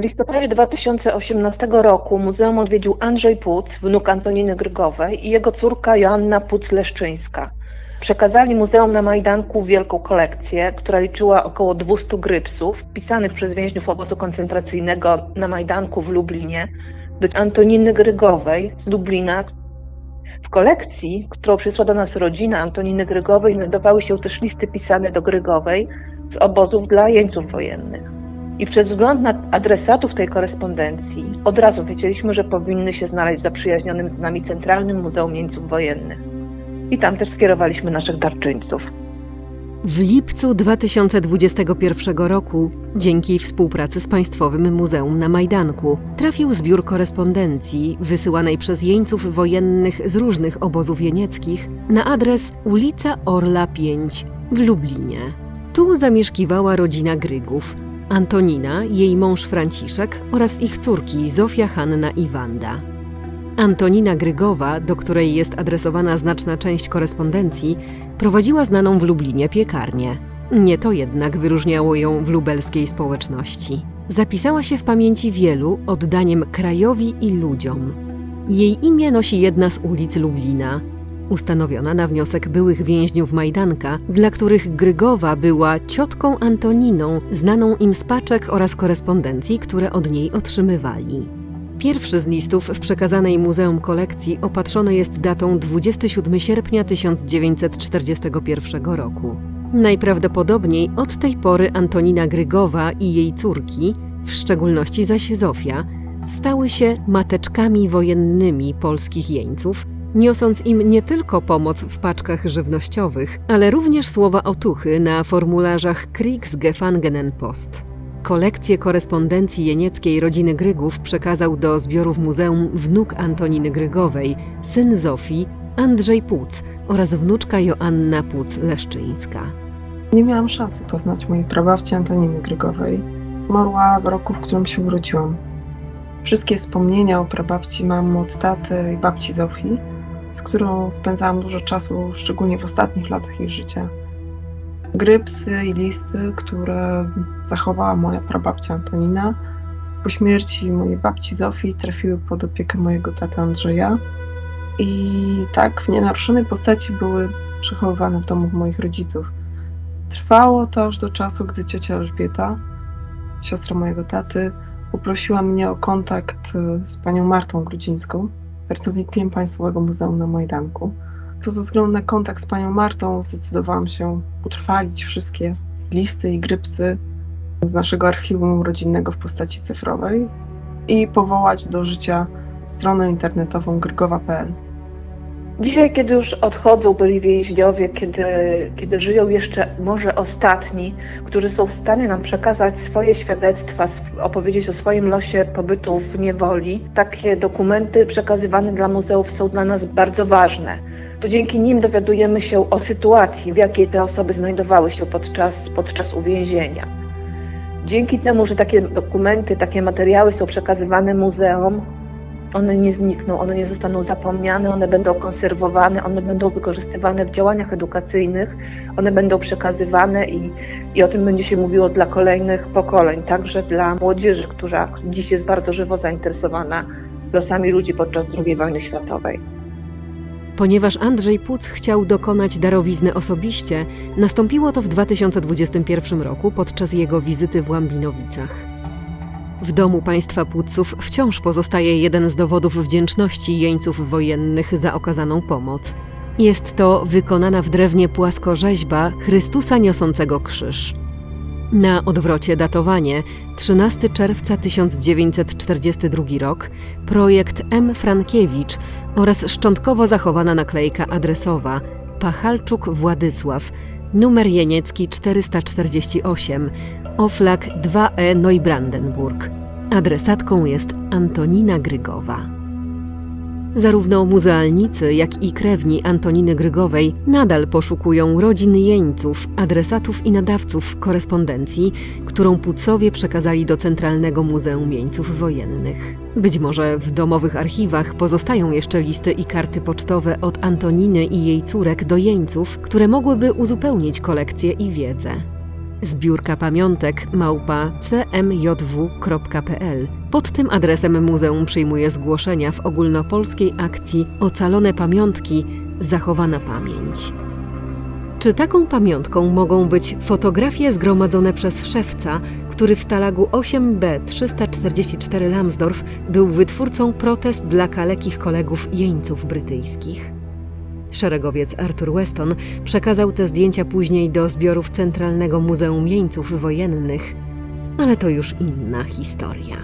W listopadzie 2018 roku muzeum odwiedził Andrzej Puc, wnuk Antoniny Grygowej i jego córka Joanna Puc-Leszczyńska. Przekazali muzeum na Majdanku wielką kolekcję, która liczyła około 200 grypsów, pisanych przez więźniów obozu koncentracyjnego na Majdanku w Lublinie, do Antoniny Grygowej z Lublina. W kolekcji, którą przysłała do nas rodzina Antoniny Grygowej, znajdowały się też listy pisane do Grygowej z obozów dla jeńców wojennych. I przez wzgląd na adresatów tej korespondencji od razu wiedzieliśmy, że powinny się znaleźć w zaprzyjaźnionym z nami Centralnym Muzeum Jeńców Wojennych. I tam też skierowaliśmy naszych darczyńców. W lipcu 2021 roku, dzięki współpracy z Państwowym Muzeum na Majdanku, trafił zbiór korespondencji wysyłanej przez jeńców wojennych z różnych obozów jenieckich na adres ulica Orla 5 w Lublinie. Tu zamieszkiwała rodzina Grygów, Antonina, jej mąż Franciszek oraz ich córki Zofia, Hanna i Wanda. Antonina Grygowa, do której jest adresowana znaczna część korespondencji, prowadziła znaną w Lublinie piekarnię. Nie to jednak wyróżniało ją w lubelskiej społeczności. Zapisała się w pamięci wielu oddaniem krajowi i ludziom. Jej imię nosi jedna z ulic Lublina, ustanowiona na wniosek byłych więźniów Majdanka, dla których Grygowa była ciotką Antoniną, znaną im z paczek oraz korespondencji, które od niej otrzymywali. Pierwszy z listów w przekazanej muzeum kolekcji opatrzony jest datą 27 sierpnia 1941 roku. Najprawdopodobniej od tej pory Antonina Grygowa i jej córki, w szczególności zaś Zofia, stały się mateczkami wojennymi polskich jeńców, niosąc im nie tylko pomoc w paczkach żywnościowych, ale również słowa otuchy na formularzach Kriegsgefangenenpost. Kolekcję korespondencji jenieckiej rodziny Grygów przekazał do zbiorów muzeum wnuk Antoniny Grygowej, syn Zofii, Andrzej Puc oraz wnuczka Joanna Puc-Leszczyńska. Nie miałam szansy poznać mojej prababci Antoniny Grygowej. Zmarła w roku, w którym się urodziłam. Wszystkie wspomnienia o prababci mam od taty i babci Zofii, z którą spędzałam dużo czasu, szczególnie w ostatnich latach jej życia. Grypsy i listy, które zachowała moja prababcia Antonina, po śmierci mojej babci Zofii trafiły pod opiekę mojego taty Andrzeja i tak w nienaruszonej postaci były przechowywane w domu moich rodziców. Trwało to aż do czasu, gdy ciocia Elżbieta, siostra mojego taty, poprosiła mnie o kontakt y, z panią Martą Grudzińską, pracownikiem Państwowego Muzeum na Majdanku. To ze względu na kontakt z panią Martą zdecydowałam się utrwalić wszystkie listy i grypsy z naszego archiwum rodzinnego w postaci cyfrowej i powołać do życia stronę internetową grygowa.pl. Dzisiaj, kiedy już odchodzą byli więźniowie, kiedy, kiedy żyją jeszcze może ostatni, którzy są w stanie nam przekazać swoje świadectwa, opowiedzieć o swoim losie pobytu w niewoli, takie dokumenty przekazywane dla muzeów są dla nas bardzo ważne. To dzięki nim dowiadujemy się o sytuacji, w jakiej te osoby znajdowały się podczas, podczas uwięzienia. Dzięki temu, że takie dokumenty, takie materiały są przekazywane muzeum, one nie znikną, one nie zostaną zapomniane, one będą konserwowane, one będą wykorzystywane w działaniach edukacyjnych, one będą przekazywane i, i o tym będzie się mówiło dla kolejnych pokoleń, także dla młodzieży, która dziś jest bardzo żywo zainteresowana losami ludzi podczas II wojny światowej. Ponieważ Andrzej Puc chciał dokonać darowizny osobiście, nastąpiło to w 2021 roku podczas jego wizyty w Łambinowicach. W domu państwa Puców wciąż pozostaje jeden z dowodów wdzięczności jeńców wojennych za okazaną pomoc. Jest to wykonana w drewnie płaskorzeźba Chrystusa niosącego krzyż. Na odwrocie datowanie 13 czerwca 1942 rok, projekt M. Frankiewicz oraz szczątkowo zachowana naklejka adresowa Pachalczuk Władysław, numer jeniecki 448, Oflak 2E Neubrandenburg. Adresatką jest Antonina Grygowa. Zarówno muzealnicy, jak i krewni Antoniny Grygowej nadal poszukują rodzin jeńców, adresatów i nadawców korespondencji, którą Pucowie przekazali do Centralnego Muzeum Jeńców Wojennych. Być może w domowych archiwach pozostają jeszcze listy i karty pocztowe od Antoniny i jej córek do jeńców, które mogłyby uzupełnić kolekcję i wiedzę. Zbiórka pamiątek małpa cmjw.pl. Pod tym adresem muzeum przyjmuje zgłoszenia w ogólnopolskiej akcji Ocalone pamiątki zachowana pamięć. Czy taką pamiątką mogą być fotografie zgromadzone przez szewca, który w Stalagu 8B 344 Lambsdorff był wytwórcą protest dla kalekich kolegów jeńców brytyjskich? Szeregowiec Arthur Weston przekazał te zdjęcia później do zbiorów Centralnego Muzeum Jeńców Wojennych, ale to już inna historia.